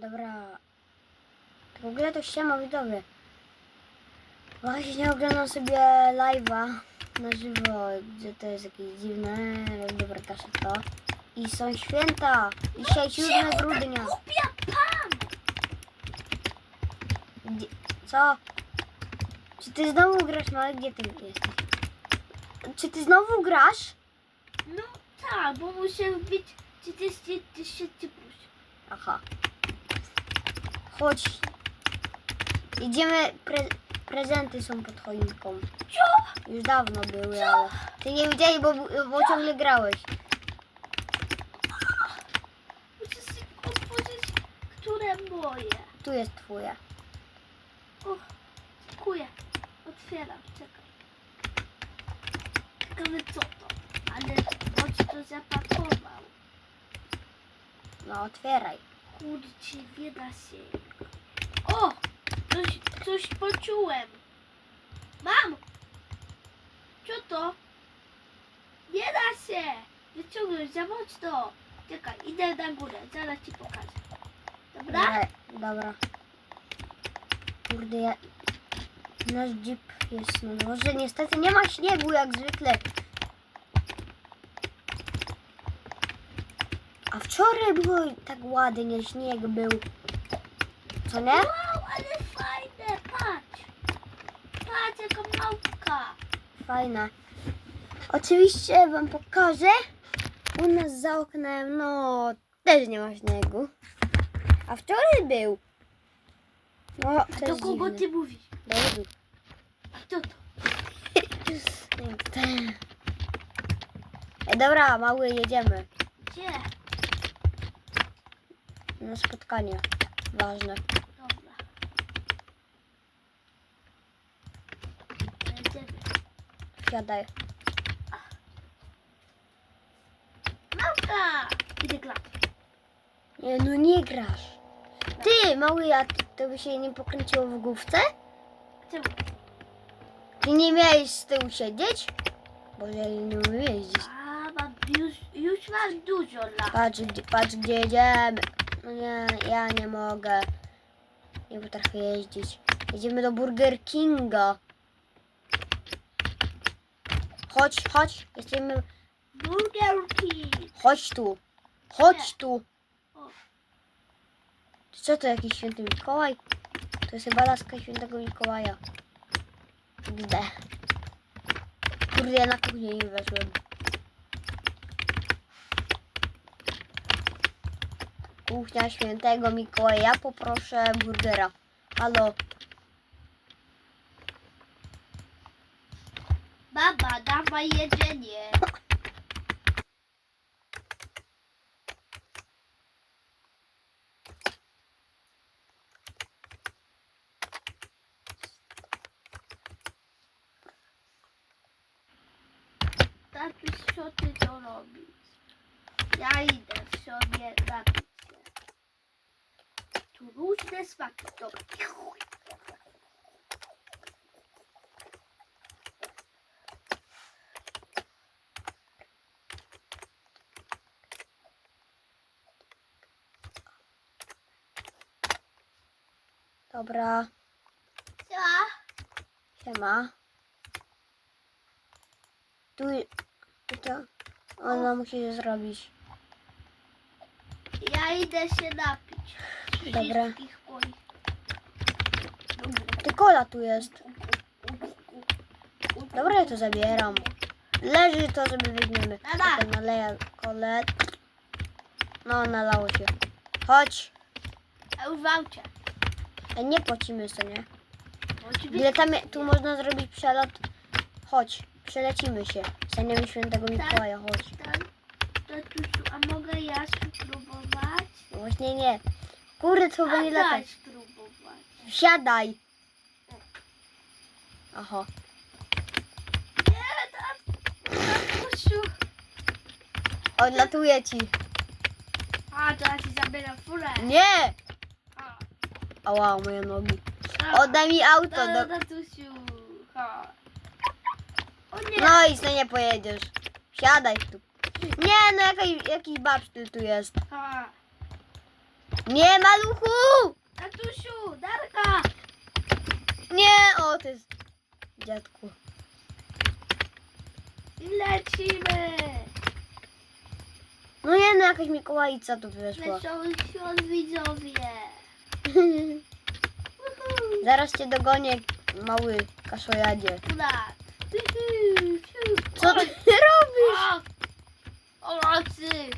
Dobra. W ogóle to siema widzowie. Właśnie oglądam sobie live'a na żywo, gdzie to jest jakieś dziwne. Dobra, kaszę to. I są święta. Dzisiaj 7 grudnia. Głupia pan! Gdzie, co? Czy ty znowu grasz, Mały? Gdzie ty jesteś? Czy ty znowu grasz? No tak, bo muszę wbić 40 tysięcy plus. Aha. Chodź. Idziemy. Pre, prezenty są pod choinką. Co? Już dawno były, ale ty nie widziałeś, bo, bo ciągle grałeś. Muszę szybko otworzyć, które moje. Tu jest twoje. O, dziękuję. Otwieram, czekaj. Ciekawe co to. Ale choć to zapakował. No otwieraj. Kurczę, nie da się. O! Coś, coś poczułem. Mam! Co to? Nie da się! Wyciągnąć za mocno. Czekaj, idę na górę, zaraz ci pokażę. Dobra? Dobra. dobra. Kurde, ja... Nasz jeep jest na dworze. Niestety nie ma śniegu jak zwykle. A wczoraj było tak ładnie, śnieg był. Co nie? Wow, ale fajne, patrz! Patrz, jaka małpka. Fajne. Oczywiście wam pokażę. U nas za oknem, no, też nie ma śniegu. A wczoraj był. No, A to do kogo ty mówisz? Do Ewy. A kto to? Ej, dobra, mały, jedziemy Gdzie? Na spotkanie. Ważne. Dobra. Wsiadaj. Małka! Idę grać. Nie, no nie grasz. Ty, mały, a ty, to by się nie pokręciło w główce? Czemu? Ty nie miałeś z tyłu siedzieć? Bo ja nie umiem jeździć. A, mam już, już mam dużo lat. Patrz, gdzie, patrz, gdzie jedziemy. No nie, ja nie mogę. Nie potrafię jeździć. Jedziemy do Burger Kinga. Chodź, chodź. Jesteśmy... Burgerki! Chodź tu. Chodź tu. Co to jakiś święty Mikołaj? To jest chyba laska świętego Mikołaja. Gdzie? Kurde, ja na kuchnię nie weszłem. Kuchnia świętego Mikołaja. Ja poproszę burgera. Halo. Baba, dawaj jedzenie. Tatuś, co ty to robisz? Ja idę sobie napić się. Tu różne smaki. Dobra. Dobra. Siema. Siema. Tu... tu to... Ona musi to zrobić. Ja idę się napić. Dobra. Ty kola tu jest. Dobra, ja to zabieram. Leży to, żeby. Nada. Potem naleję kole. No, nalało się. Chodź. W aucie. Ej, nie płacimy sobie, nie? Oczywiście. Ile tam je- tu można zrobić przelot? Chodź, przelecimy się. Senior Świętego Mikołaja, chodź. Tak. Tatusiu, a mogę ja spróbować? No właśnie nie. Kurde, to A będzie daj latać. spróbować. Siadaj. Aha. Nie, tak. Tatusiu. Odlatuje ci. A, teraz ci zabieram furę. Nie! A, Ała, moje nogi. a. Oddaj mi auto. Do... tatusiu. Ha. O nie. No i co nie pojedziesz. Siadaj tu. Nie, no jakaś, jakiś babsztyl tu jest. Ha. Nie, maluchu! Tatusiu, Darka! Nie, o, to jest... Dziadku. I lecimy! No nie, no jakaś Mikołajica tu wyszła. Wesoły świąt widzowie! Zaraz cię dogonię, mały kaszojadzie. Tak. Co ty robisz? O! O nocy!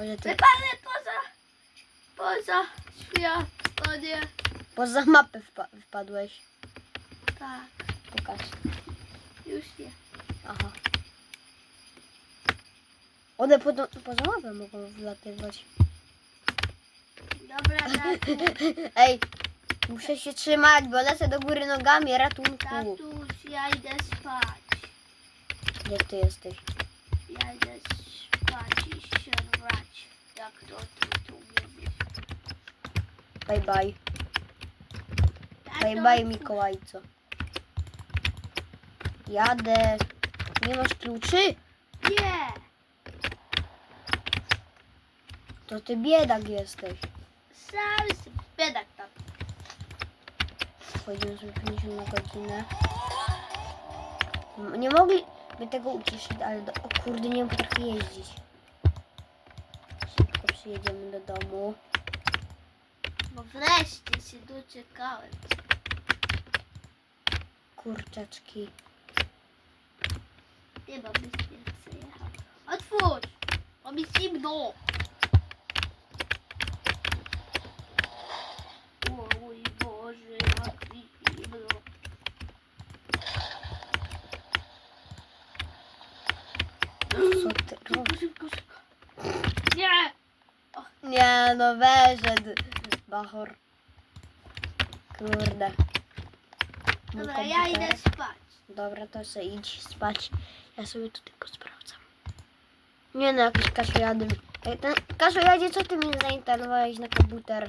Boże, ty Wypadnę poza... Poza świat, nie. poza mapę wpa wpadłeś. Tak, Pokaż. już nie. Aha. One poza, poza mapę mogą wlatywać. Dobra, Darku. Ej, muszę się trzymać, bo lecę do góry nogami, ratunku. Tatuś, ja idę spać. Gdzie ty jesteś? Ja idę spać i się brać. Jak to ty tu mówisz. Bye bye. Bye bye Mikołajco. Jadę. Nie masz kluczy? Nie! To ty biedak jesteś. Sam jestem biedak tam. Chodzimy sobie 50 na godzinę. Nie mogliby tego uciszyć, ale do... o kurde, nie potrafię jeździć. Przyjedziemy do domu. Bo wreszcie się doczekałem. Kurczaczki. Nie mam być więcej jechał. Otwórz! Bo mi zimno! O mój Boże, jak mi zimno. Co ty Szybko, robisz? szybko, szybko. Nie! Nie no, wyszedł. Bachor. Kurde. Mój Dobra, ja komputer. idę spać. Dobra, to sobie idź spać. Ja sobie tu tylko sprawdzam. Nie no, jakiś kaszojady. Ej, ten kaszojadzie, co ty mi zainstalowałeś na komputer?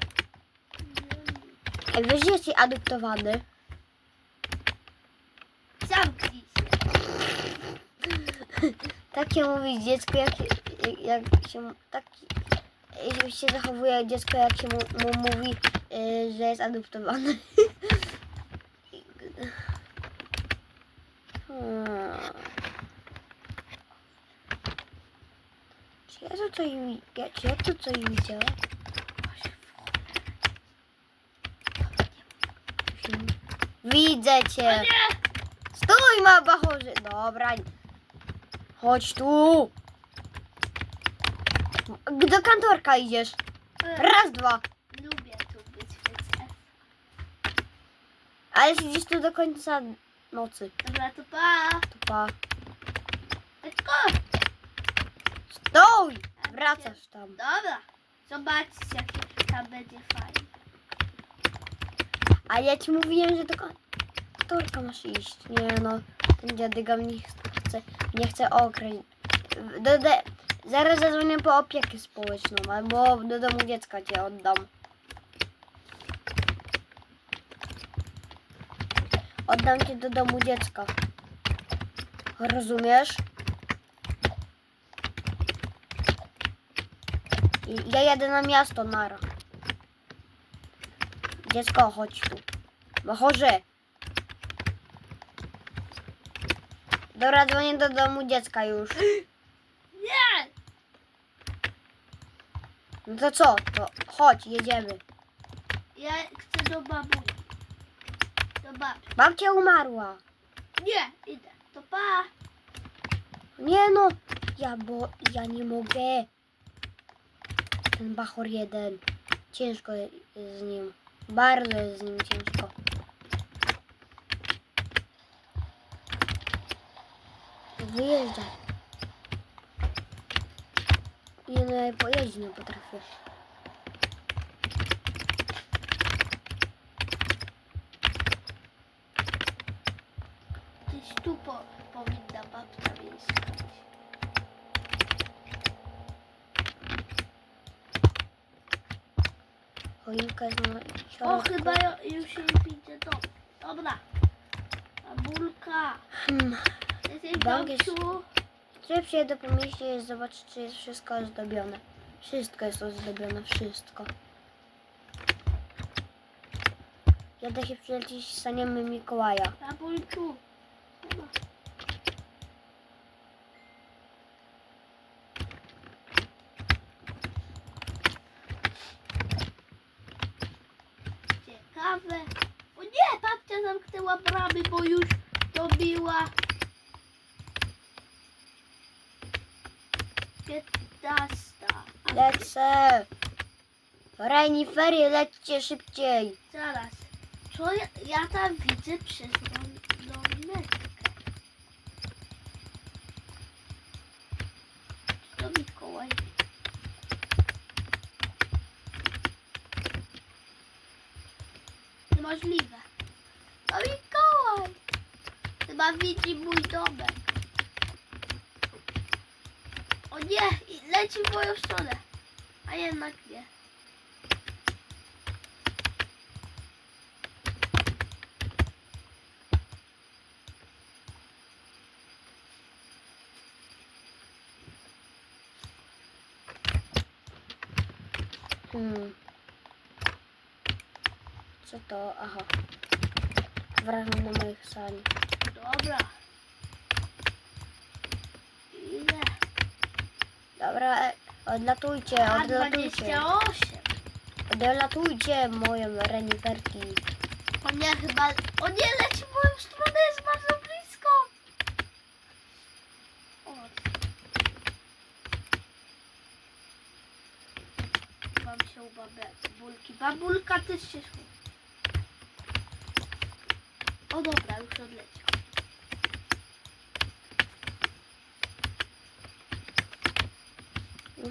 Ej, wiesz, że jesteś adoptowany? Zamknij się. Takie mówi dziecko, jak, jak, jak się... Tak, jak się zachowuje dziecko, jak się mu, mu mówi, y, że jest adoptowany. Hmm. Czy ja tu coś, ja- czy ja tu coś widziałam? Widzę cię. Stój, ma bachorzy. Dobra. Chodź tu. Do kantorka idziesz. Raz, dwa. Lubię tu być więc Ale siedzisz tu do końca nocy. Dobra, to pa. To pa. Stój! Wracasz tam. Dobra. Zobaczcie, jak tam będzie fajnie. A ja ci mówiłem, że do kantorka masz iść. Nie no, ten dziadyga mnie chce, nie chce okraść. Do, do, zaraz zadzwonię po opiekę społeczną, albo do domu dziecka cię oddam. Oddam cię do domu dziecka. Rozumiesz? Ja jadę na miasto, Nara. Dziecko, chodź tu. Bachorze. Dobra, dzwonię do domu dziecka już. Nie! No to co? To chodź, jedziemy. Ja chcę do babuni. Do babci. Babcia umarła. Nie, idę. To pa. Nie no, ja bo ja nie mogę. Ten bachor jeden. Ciężko jest z nim. Bardzo jest z nim ciężko. Wyjeżdżaj. Nie no, ja pojeździć nie potrafię. Gdzieś tu po, powinna babcia mieszkać. Choinka jest na O, chyba ju- już się widzę dom. Dobra. Babulka. Hmm. Jesteś Bank jest-? Czy przyjedę po mieście i zobaczyć, czy jest wszystko ozdobione. Wszystko jest ozdobione, wszystko. Jadę się przylecieć z saniami Mikołaja. Babulczu. Chyba. Ciekawe. O nie, babcia zamknęła bramy, bo już dobiła 15. A Lecę! Reniferie, lećcie szybciej! Zaraz. Co ja, ja tam widzę przez lornetkę? To Mikołaj. Niemożliwe. To Mikołaj. Chyba widzi mój domek. Nie, leci w moją stronę. A jednak nie. Hmm. Co to? Aha. Wracam do moich sali. Dobra. Ile? Dobra, odlatujcie, A odlatujcie. 28. Odlatujcie moje reniferki. O nie, chyba... O nie, leci w moją stronę, jest bardzo blisko. O. Mam się u babulki. Babulka też się szło. O dobra, już odleciał.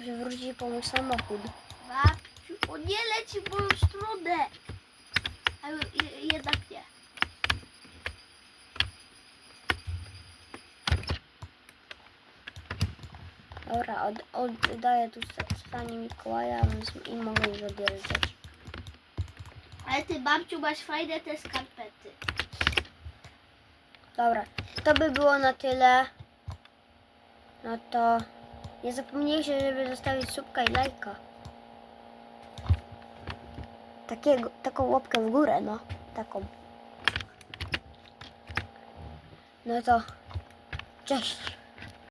Muszę wrócić po mój samochód. Babciu, o nie, leci w moją stronę. Ale je- jednak nie. Dobra, od, oddaję tu stanie Mikołaja więc i mogę już odjeżdżać. Ale ty, babciu, masz fajne te skarpety. Dobra, to by było na tyle. No to nie zapomnijcie, żeby zostawić subka i lajka. Takiego, taką łapkę w górę, no. Taką. No to cześć.